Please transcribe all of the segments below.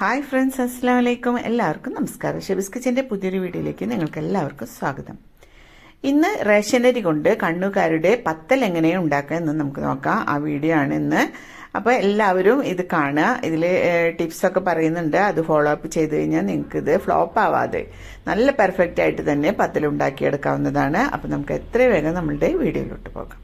Hi friends അസ്സാം വലൈക്കും എല്ലാവർക്കും നമസ്കാരം. ഷെബിസ് കിച്ചന്റെ പുതിയൊരു വീഡിയോയിലേക്ക് നിങ്ങൾക്ക് എല്ലാവർക്കും സ്വാഗതം. ഇന്ന് റേഷനരി കൊണ്ട് കണ്ണുകാരുടെ പത്തൽ എങ്ങനെ ഉണ്ടാക്കുക എന്ന് നമുക്ക് നോക്കാം. ആ വീഡിയോ ആണ് ഇന്ന്. അപ്പോൾ എല്ലാവരും ഇത് കാണുക. ഇതിൽ ടിപ്സൊക്കെ പറയുന്നുണ്ട്. അത് ഫോളോ അപ്പ് ചെയ്ത് കഴിഞ്ഞാൽ നിങ്ങൾക്ക് ഇത് ഫ്ലോപ്പ് ആവാതെ നല്ല പെർഫെക്റ്റ് ആയിട്ട് തന്നെ പത്തൽ ഉണ്ടാക്കിയെടുക്കാവുന്നതാണ്. അപ്പോൾ നമുക്ക് എത്രയും വേഗം നമ്മളുടെ വീഡിയോയിലോട്ട് പോകാം.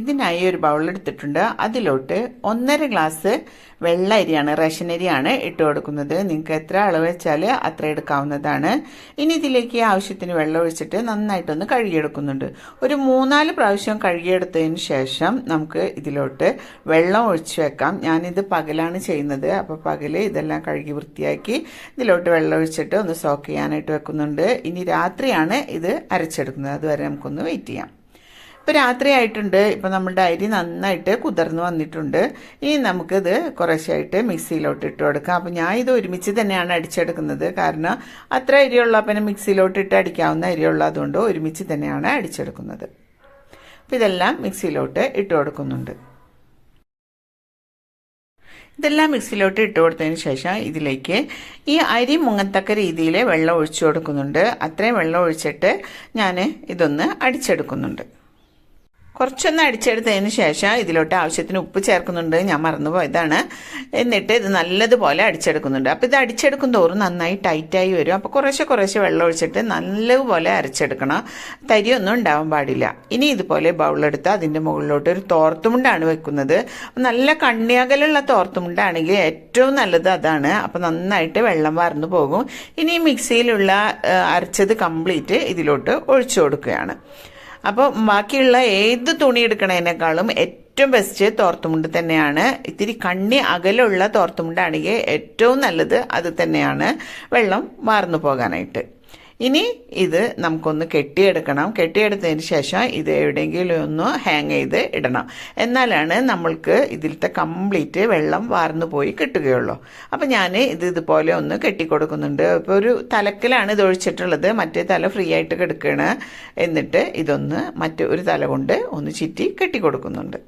ഇതിനായി ഒരു ബൗൾ എടുത്തിട്ടുണ്ട്. അതിലോട്ട് ഒന്നര ഗ്ലാസ് വെള്ള അരിയാണ് റേഷൻ അരിയാണ് ഇട്ട് കൊടുക്കുന്നത്. നിങ്ങൾക്ക് എത്ര അളവ് വെച്ചാൽ അത്ര എടുക്കാവുന്നതാണ്. ഇനി ഇതിലേക്ക് ആവശ്യത്തിന് വെള്ളം ഒഴിച്ചിട്ട് നന്നായിട്ടൊന്ന് കഴുകിയെടുക്കുന്നുണ്ട്. ഒരു മൂന്നാൽ പ്രാവശ്യം കഴുകിയെടുത്തതിന് ശേഷം നമുക്ക് ഇതിലോട്ട് വെള്ളം ഒഴിച്ചു വെക്കാം. ഞാനിത് പകലാണ് ചെയ്യുന്നത്. അപ്പോൾ പകൽ ഇതെല്ലാം കഴുകി വൃത്തിയാക്കി ഇതിലോട്ട് വെള്ളം ഒഴിച്ചിട്ട് ഒന്ന് സോക്ക് ചെയ്യാനായിട്ട് വെക്കുന്നുണ്ട്. ഇനി രാത്രിയാണ് ഇത് അരച്ചെടുക്കുന്നത്. അതുവരെ നമുക്കൊന്ന് വെയിറ്റ് ചെയ്യാം. ഇപ്പം രാത്രി ആയിട്ടുണ്ട്. ഇപ്പം നമ്മുടെ അരി നന്നായിട്ട് കുതിർന്ന് വന്നിട്ടുണ്ട്. ഇനി നമുക്കിത് കുറേശ്ശായിട്ട് മിക്സിയിലോട്ട് ഇട്ട് കൊടുക്കാം. അപ്പോൾ ഞാൻ ഇത് ഒരുമിച്ച് തന്നെയാണ് അടിച്ചെടുക്കുന്നത്. കാരണം അത്ര അരിയുള്ള പിന്നെ മിക്സിയിലോട്ട് ഇട്ട് അടിക്കാവുന്ന അരിയുള്ളതുകൊണ്ട് ഒരുമിച്ച് തന്നെയാണ് അടിച്ചെടുക്കുന്നത്. അപ്പോൾ ഇതെല്ലാം മിക്സിയിലോട്ട് ഇട്ട് കൊടുക്കുന്നുണ്ട്. ഇതെല്ലാം മിക്സിയിലോട്ട് ഇട്ട് കൊടുത്തതിന് ശേഷം ഇതിലേക്ക് ഈ അരി മുങ്ങത്തക്ക രീതിയിൽ വെള്ളം ഒഴിച്ചു കൊടുക്കുന്നുണ്ട്. അത്രയും വെള്ളം ഒഴിച്ചിട്ട് ഞാൻ ഇതൊന്ന് അടിച്ചെടുക്കുന്നുണ്ട്. കുറച്ചൊന്ന് അടിച്ചെടുത്തതിന് ശേഷം ഇതിലോട്ട് ആവശ്യത്തിന് ഉപ്പ് ചേർക്കുന്നുണ്ട്. ഞാൻ മറന്നുപോയതാണ് എന്നിട്ട് ഇത് നല്ലതുപോലെ അടിച്ചെടുക്കുന്നുണ്ട്. അപ്പോൾ ഇത് അടിച്ചെടുക്കും തോറും നന്നായി ടൈറ്റായി വരും. അപ്പോൾ കുറേശ്ശെ കുറേശ്ശെ വെള്ളം ഒഴിച്ചിട്ട് നല്ലതുപോലെ അരച്ചെടുക്കണം. തരിയൊന്നും ഉണ്ടാവാൻ പാടില്ല. ഇനി ഇതുപോലെ ബൗളെടുത്ത് അതിന്റെ മുകളിലോട്ട് ഒരു തോർത്തുമുണ്ടാണ് വെക്കുന്നത്. നല്ല കണ്ണിയകലുള്ള തോർത്തുമുണ്ടാണെങ്കിൽ ഏറ്റവും നല്ലത് അതാണ്. അപ്പോൾ നന്നായിട്ട് വെള്ളം വാർന്നു പോകും. ഇനി മിക്സിയിലുള്ള അരച്ചത് കംപ്ലീറ്റ് ഇതിലോട്ട് ഒഴിച്ചു കൊടുക്കുകയാണ്. അപ്പോൾ ബാക്കിയുള്ള ഏത് തുണി എടുക്കണതിനേക്കാളും ഏറ്റവും ബെസ്റ്റ് തോർത്തുമുണ്ട് തന്നെയാണ്. ഇത്തിരി കണ്ണി അകലുള്ള തോർത്തുമുണ്ടാണെങ്കിൽ ഏറ്റവും നല്ലത് അത് തന്നെയാണ്. വെള്ളം വാർന്നു പോകാനായിട്ട്. ഇനി ഇത് നമുക്കൊന്ന് കെട്ടിയെടുക്കണം. കെട്ടിയെടുത്തതിന് ശേഷം ഇത് എവിടെയെങ്കിലും ഒന്ന് ഹാങ് ചെയ്ത് ഇടണം. എന്നാലാണ് നമ്മൾക്ക് ഇതിലത്തെ കംപ്ലീറ്റ് വെള്ളം വാർന്നു പോയി കിട്ടുകയുള്ളൂ. അപ്പം ഞാൻ ഇത് ഇതുപോലെ ഒന്ന് കെട്ടിക്കൊടുക്കുന്നുണ്ട്. ഇപ്പോൾ ഒരു തലക്കിലാണ് ഇത് ഒഴിച്ചിട്ടുള്ളത്. മറ്റേ തല ഫ്രീ ആയിട്ട് കിടക്കുകയാണ് എന്നിട്ട് ഇതൊന്ന് മറ്റു ഒരു തല കൊണ്ട് ഒന്ന് ചുറ്റി കെട്ടിക്കൊടുക്കുന്നുണ്ട്.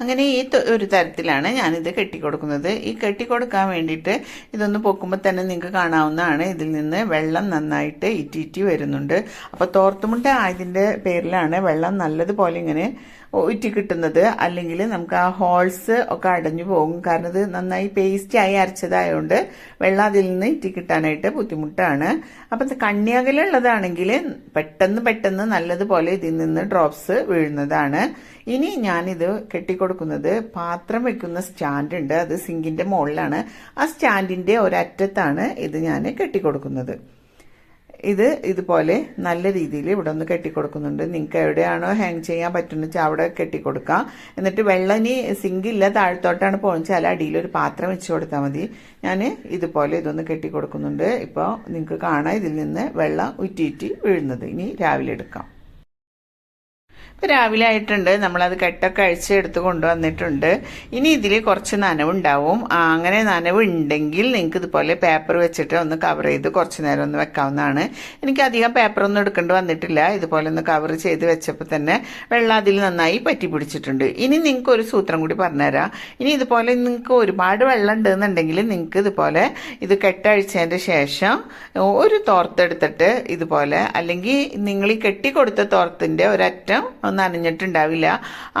അങ്ങനെ ഈ ഒരു തരത്തിലാണ് ഞാനിത് കെട്ടിക്കൊടുക്കുന്നത്. ഈ കെട്ടിക്കൊടുക്കാൻ വേണ്ടിയിട്ട് ഇതൊന്ന് പൊക്കുമ്പോൾ തന്നെ നിങ്ങൾക്ക് കാണാവുന്നതാണ്. ഇതിൽ നിന്ന് വെള്ളം നന്നായിട്ട് ഇറ്റിറ്റി വരുന്നുണ്ട്. അപ്പോൾ തോർത്തുമുണ്ട ആയതിന്റെ പേരിലാണ് വെള്ളം നല്ലതുപോലെ ഇങ്ങനെ ഉറ്റി കിട്ടുന്നത്. അല്ലെങ്കിൽ നമുക്ക് ആ ഹോൾസ് ഒക്കെ അടഞ്ഞു പോകും. കാരണം ഇത് നന്നായി പേസ്റ്റ് ആയി അരച്ചതായതുകൊണ്ട് വെള്ളം അതിൽ നിന്ന് ഇറ്റി കിട്ടാനായിട്ട് ബുദ്ധിമുട്ടാണ്. അപ്പം കണ്ണിയകലുള്ളതാണെങ്കിൽ പെട്ടെന്ന് പെട്ടെന്ന് നല്ലതുപോലെ ഇതിൽ നിന്ന് ഡ്രോപ്സ് വീഴുന്നതാണ്. ഇനി ഞാനിത് കെട്ടിക്കൊടുക്കുന്നത് പാത്രം വെക്കുന്ന സ്റ്റാൻഡ് ഉണ്ട് അത് സിങ്കിന്റെ മുകളിലാണ് ആ സ്റ്റാൻഡിന്റെ ഒരറ്റത്താണ് ഇത് ഞാൻ കെട്ടിക്കൊടുക്കുന്നത്. ഇത് ഇതുപോലെ നല്ല രീതിയിൽ ഇവിടെ ഒന്ന് കെട്ടിക്കൊടുക്കുന്നുണ്ട്. നിങ്ങൾക്ക് എവിടെയാണോ ഹാങ് ചെയ്യാൻ പറ്റുന്ന വെച്ചാൽ അവിടെ കെട്ടിക്കൊടുക്കാം. എന്നിട്ട് വെള്ളം ഇനി സിങ്കില്ല താഴത്തോട്ടാണ് പോകുന്നത് അടിയിൽ ഒരു പാത്രം വെച്ച് കൊടുത്താൽ മതി. ഞാൻ ഇതുപോലെ ഇതൊന്ന് കെട്ടിക്കൊടുക്കുന്നുണ്ട്. ഇപ്പോൾ നിങ്ങൾക്ക് കാണാം ഇതിൽ നിന്ന് വെള്ളം ഉറ്റിയിറ്റി വീഴുന്നത്. ഇനി രാവിലെ എടുക്കാം. രാവിലെ ആയിട്ടുണ്ട്. നമ്മളത് കെട്ടൊക്കെ അഴിച്ച് എടുത്ത് കൊണ്ടുവന്നിട്ടുണ്ട്. ഇനി ഇതിൽ കുറച്ച് നനവുണ്ടാവും. അങ്ങനെ നനവ് ഉണ്ടെങ്കിൽ നിങ്ങൾക്ക് ഇതുപോലെ പേപ്പർ വെച്ചിട്ട് ഒന്ന് കവർ ചെയ്ത് കുറച്ച് നേരം ഒന്ന് വെക്കാവുന്നതാണ്. എനിക്ക് അധികം പേപ്പറൊന്നും എടുക്കേണ്ടി വന്നിട്ടില്ല. ഇതുപോലെ ഒന്ന് കവർ ചെയ്ത് വെച്ചപ്പോൾ തന്നെ വെള്ളം അതിൽ നന്നായി പറ്റി പിടിച്ചിട്ടുണ്ട്. ഇനി നിങ്ങൾക്ക് ഒരു സൂത്രം കൂടി പറഞ്ഞുതരാം. ഇനി ഇതുപോലെ നിങ്ങൾക്ക് ഒരുപാട് വെള്ളം ഉണ്ടെന്നുണ്ടെങ്കിൽ നിങ്ങൾക്ക് ഇതുപോലെ ഇത് കെട്ടഴിച്ചതിന്റെ ശേഷം ഒരു തോർത്തെടുത്തിട്ട് ഇതുപോലെ അല്ലെങ്കിൽ നിങ്ങൾ ഈ കെട്ടിക്കൊടുത്ത തോർത്തിന്റെ ഒരറ്റം നനഞ്ഞിട്ടുണ്ടാവില്ല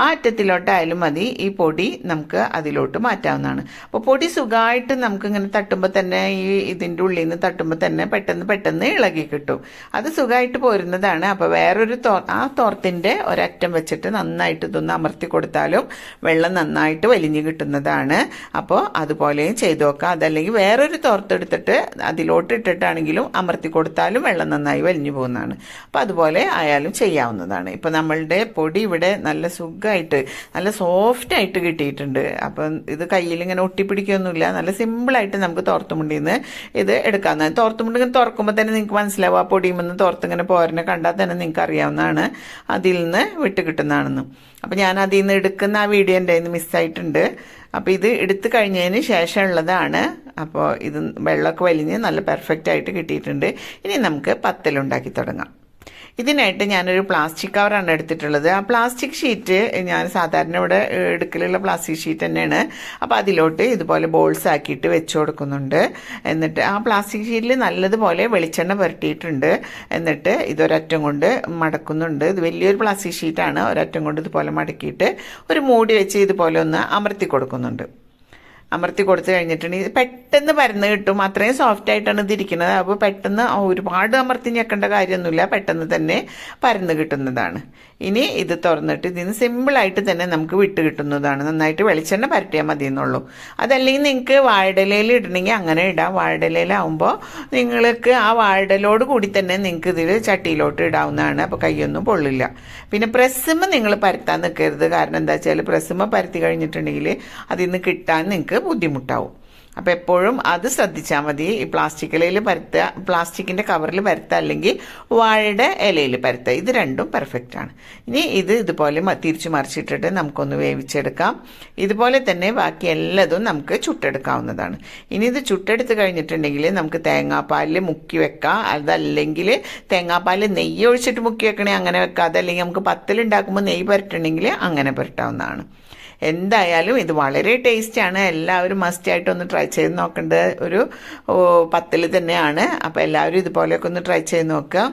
ആ അറ്റത്തിലോട്ടായാലും മതി. ഈ പൊടി നമുക്ക് അതിലോട്ട് മാറ്റാവുന്നതാണ്. അപ്പോൾ പൊടി സുഖമായിട്ട് നമുക്ക് ഇങ്ങനെ തട്ടുമ്പോൾ തന്നെ ഈ ഇതിന്റെ ഉള്ളിൽ നിന്ന് തട്ടുമ്പോൾ തന്നെ പെട്ടെന്ന് പെട്ടെന്ന് ഇളകി കിട്ടും. അത് സുഖമായിട്ട് പോരുന്നതാണ്. അപ്പോൾ വേറൊരു തോ ആ തോർത്തിന്റെ ഒരറ്റം വെച്ചിട്ട് നന്നായിട്ട് ഇതൊന്ന് അമർത്തി കൊടുത്താലും വെള്ളം നന്നായിട്ട് വലിഞ്ഞു കിട്ടുന്നതാണ്. അപ്പോൾ അതുപോലെയും ചെയ്തു നോക്കാം. അതല്ലെങ്കിൽ വേറൊരു തോർത്തെടുത്തിട്ട് അതിലോട്ട് ഇട്ടിട്ടാണെങ്കിലും അമർത്തി കൊടുത്താലും വെള്ളം നന്നായി വലിഞ്ഞു പോകുന്നതാണ്. അപ്പോൾ അതുപോലെ ആയാലും ചെയ്യാവുന്നതാണ്. ഇപ്പോൾ നമ്മളുടെ പൊടി ഇവിടെ നല്ല സുഖമായിട്ട് നല്ല സോഫ്റ്റ് ആയിട്ട് കിട്ടിയിട്ടുണ്ട്. അപ്പം ഇത് കയ്യിൽ ഇങ്ങനെ ഒട്ടിപ്പിടിക്കൊന്നുമില്ല. നല്ല സിമ്പിളായിട്ട് നമുക്ക് തോർത്തുമുണ്ടിൽ നിന്ന് ഇത് എടുക്കാവുന്നതാണ് തോർത്തുമുണ്ട് ഇങ്ങനെ തുറക്കുമ്പോൾ തന്നെ നിങ്ങൾക്ക് മനസ്സിലാവും. ആ പൊടിയിൽ നിന്ന് തോർത്തിങ്ങനെ പോരനെ കണ്ടാൽ തന്നെ നിങ്ങൾക്ക് അറിയാവുന്നതാണ്. അതിൽ നിന്ന് വിട്ട് കിട്ടുന്നതാണെന്ന്. അപ്പം ഞാൻ അതിൽ നിന്ന് എടുക്കുന്ന ആ വീഡിയോ എന്റെ നിന്ന് മിസ്സായിട്ടുണ്ട് അപ്പോൾ ഇത് എടുത്തു കഴിഞ്ഞതിന് ശേഷമുള്ളതാണ് അപ്പോൾ ഇത് വെള്ളമൊക്കെ വലിഞ്ഞ് നല്ല പെർഫെക്റ്റ് ആയിട്ട് കിട്ടിയിട്ടുണ്ട്. ഇനി നമുക്ക് പത്തലുണ്ടാക്കി തുടങ്ങാം. ഇതിനായിട്ട് ഞാനൊരു പ്ലാസ്റ്റിക് കവറാണ് എടുത്തിട്ടുള്ളത്. ആ പ്ലാസ്റ്റിക് ഷീറ്റ് ഞാൻ സാധാരണ ഇവിടെ എടുക്കലുള്ള പ്ലാസ്റ്റിക് ഷീറ്റ് തന്നെയാണ്. അപ്പോൾ അതിലോട്ട് ഇതുപോലെ ബോൾസ് ആക്കിയിട്ട് വെച്ച് കൊടുക്കുന്നുണ്ട്. എന്നിട്ട് ആ പ്ലാസ്റ്റിക് ഷീറ്റിൽ നല്ലതുപോലെ വെളിച്ചെണ്ണ പുരട്ടിയിട്ടുണ്ട്. എന്നിട്ട് ഇതൊരറ്റം കൊണ്ട് മടക്കുന്നുണ്ട്. ഇത് വലിയൊരു പ്ലാസ്റ്റിക് ഷീറ്റാണ് ഒരറ്റം കൊണ്ട് ഇതുപോലെ മടക്കിയിട്ട് ഒരു മൂടി വെച്ച് ഇതുപോലെ ഒന്ന് അമർത്തി കൊടുക്കുന്നുണ്ട്. അമർത്തി കൊടുത്തു കഴിഞ്ഞിട്ടുണ്ടെങ്കിൽ പെട്ടെന്ന് പരന്ന് കിട്ടും. അത്രയും സോഫ്റ്റ് ആയിട്ടാണ് ഇത് ഇരിക്കുന്നത്. അപ്പോൾ പെട്ടെന്ന് ഒരുപാട് അമർത്തി ഞെക്കേണ്ട കാര്യമൊന്നുമില്ല. പെട്ടെന്ന് തന്നെ പരന്ന് കിട്ടുന്നതാണ്. ഇനി ഇത് തുറന്നിട്ട് ഇതിന് സിമ്പിളായിട്ട് തന്നെ നമുക്ക് വിട്ട് കിട്ടുന്നതാണ്. നന്നായിട്ട് വെളിച്ചെണ്ണ പരട്ടിയാൽ മതി എന്നുള്ളൂ അതല്ലെങ്കിൽ നിങ്ങൾക്ക് വാഴയിലയിൽ ഇടണമെങ്കിൽ അങ്ങനെ ഇടാം. വാഴയിലയിലാവുമ്പോൾ നിങ്ങൾക്ക് ആ വാഴയിലോട് കൂടി തന്നെ നിങ്ങൾക്ക് ഇതിൽ ചട്ടിയിലോട്ട് ഇടാവുന്നതാണ്. അപ്പോൾ കൈയൊന്നും പൊള്ളില്ല. പിന്നെ പ്രസ്സുമ്മ നിങ്ങൾ പരത്താൻ നിൽക്കരുത്. കാരണം എന്താ വെച്ചാൽ പ്രസ്സുമ്മ പരത്തി കഴിഞ്ഞിട്ടുണ്ടെങ്കിൽ അതിൽ നിന്ന് കിട്ടാൻ നിങ്ങൾക്ക് ബുദ്ധിമുട്ടാവും. അപ്പോൾ എപ്പോഴും അത് ശ്രദ്ധിച്ചാൽ മതി. ഈ പ്ലാസ്റ്റിക് ഇലയിൽ പരത്തുക പ്ലാസ്റ്റിക്കിന്റെ കവറിൽ പരത്തുക അല്ലെങ്കിൽ വാഴയുടെ ഇലയിൽ പരത്തുക. ഇത് രണ്ടും പെർഫെക്റ്റ് ആണ്. ഇനി ഇത് ഇതുപോലെ തിരിച്ചു മറിച്ചിട്ടിട്ട് നമുക്കൊന്ന് വേവിച്ചെടുക്കാം. ഇതുപോലെ തന്നെ ബാക്കി എല്ലാതും നമുക്ക് ചുട്ടെടുക്കാവുന്നതാണ്. ഇനി ഇത് ചുട്ടെടുത്ത് കഴിഞ്ഞിട്ടുണ്ടെങ്കിൽ നമുക്ക് തേങ്ങാപ്പാലിൽ മുക്കി വെക്കാം. അതല്ലെങ്കിൽ തേങ്ങാപ്പാലിൽ നെയ്യ് ഒഴിച്ചിട്ട് മുക്കി വെക്കണേ അങ്ങനെ വെക്കാം. അതല്ലെങ്കിൽ നമുക്ക് പത്തലുണ്ടാക്കുമ്പോൾ നെയ്യ് പുരട്ടണമെങ്കിൽ അങ്ങനെ പുരട്ടാവുന്നതാണ്. എന്തായാലും ഇത് വളരെ ടേസ്റ്റിയാണ് എല്ലാവരും മസ്റ്റ് ആയിട്ട് ഒന്ന് ട്രൈ ചെയ്ത് നോക്കേണ്ട? ഒരു പത്തിൽ തന്നെയാണ്. അപ്പോൾ എല്ലാവരും ഇതുപോലെയൊക്കെ ഒന്ന് ട്രൈ ചെയ്ത് നോക്കുക.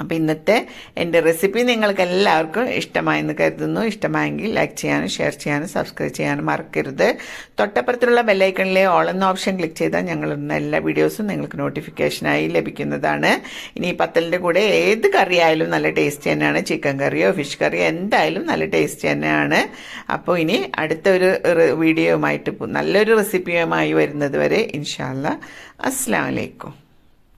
അപ്പോൾ ഇന്നത്തെ എന്റെ റെസിപ്പി നിങ്ങൾക്ക് എല്ലാവർക്കും ഇഷ്ടമായെന്ന് കരുതുന്നു. ഇഷ്ടമായെങ്കിൽ ലൈക്ക് ചെയ്യാനും ഷെയർ ചെയ്യാനും സബ്സ്ക്രൈബ് ചെയ്യാനും മറക്കരുത്. തൊട്ടപ്പുറത്തുള്ള ബെല്ലൈക്കണിലെ ഓൾ എന്ന ഓപ്ഷൻ ക്ലിക്ക് ചെയ്താൽ ഞങ്ങളിടുന്ന എല്ലാ വീഡിയോസും നിങ്ങൾക്ക് നോട്ടിഫിക്കേഷനായി ലഭിക്കുന്നതാണ്. ഇനി പത്തലിന്റെ കൂടെ ഏത് കറി ആയാലും നല്ല ടേസ്റ്റ് തന്നെയാണ്. ചിക്കൻ കറിയോ ഫിഷ് കറിയോ എന്തായാലും നല്ല ടേസ്റ്റ് തന്നെയാണ്. അപ്പോൾ ഇനി അടുത്തൊരു ഒരു വീഡിയോയുമായിട്ട് നല്ലൊരു റെസിപ്പിയുമായി വരുന്നത് വരെ ഇൻഷാല്ല അസ്സാം വലൈക്കും